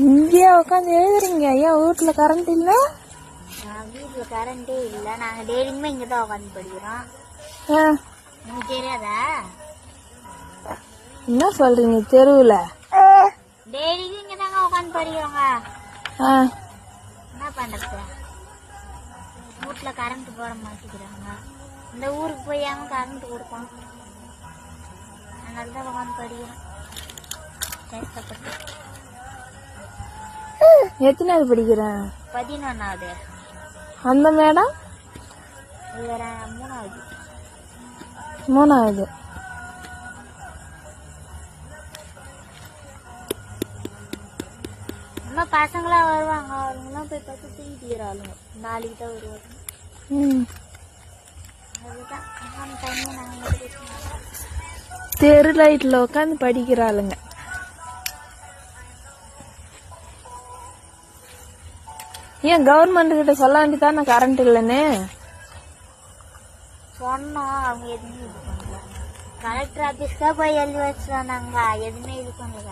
இங்கேயே உட்காந்து எழுதுறீங்க. ஏன் வீட்டுல கரண்ட் இல்ல? வீட்டில் கரண்டே இல்லை. நாங்கள் டெய்லியுமே இங்கே தான் உட்காந்து படிக்கிறோம். ஆ, உங்களுக்கு தெரியாதா? என்ன சொல்றீங்க தெருவுல? டெய்லியும் இங்கே தாங்க உட்காந்து படிக்கிறோங்க. ஆ, என்ன பண்ணுறது வீட்டில் கரண்ட் போட மாட்டேங்கிறாங்க இந்த ஊருக்கு போயாம கரண்ட் கொடுப்போம் அதனால தான் உட்காந்து படிக்கிறோம். கஷ்டப்பட்டு எத்தனாவது படிக்கிறேன்? பதினொன்றாவது அந்த மேடம்? வேற மூணாவது. மூணாவது. இன்னும் பசங்களாம் வருவாங்க. அவங்களாம் போய் பார்த்து தூங்கிக்கிறாளுங்க நாளைக்கு தான் வருவாங்க. ம். அதுதான். தெரு லைட்ல உட்காந்து படிக்கிறாளுங்க. ஏன் கவர்மெண்ட் கிட்ட சொல்ல வேண்டியதானே கரண்ட் இல்லைன்னு? சொன்னோம் அவங்க எதுவுமே இது பண்ணல. கலெக்டர் ஆஃபீஸ்க்கு போய் எழுதி வச்சு வந்தாங்க எதுவுமே இது பண்ணல.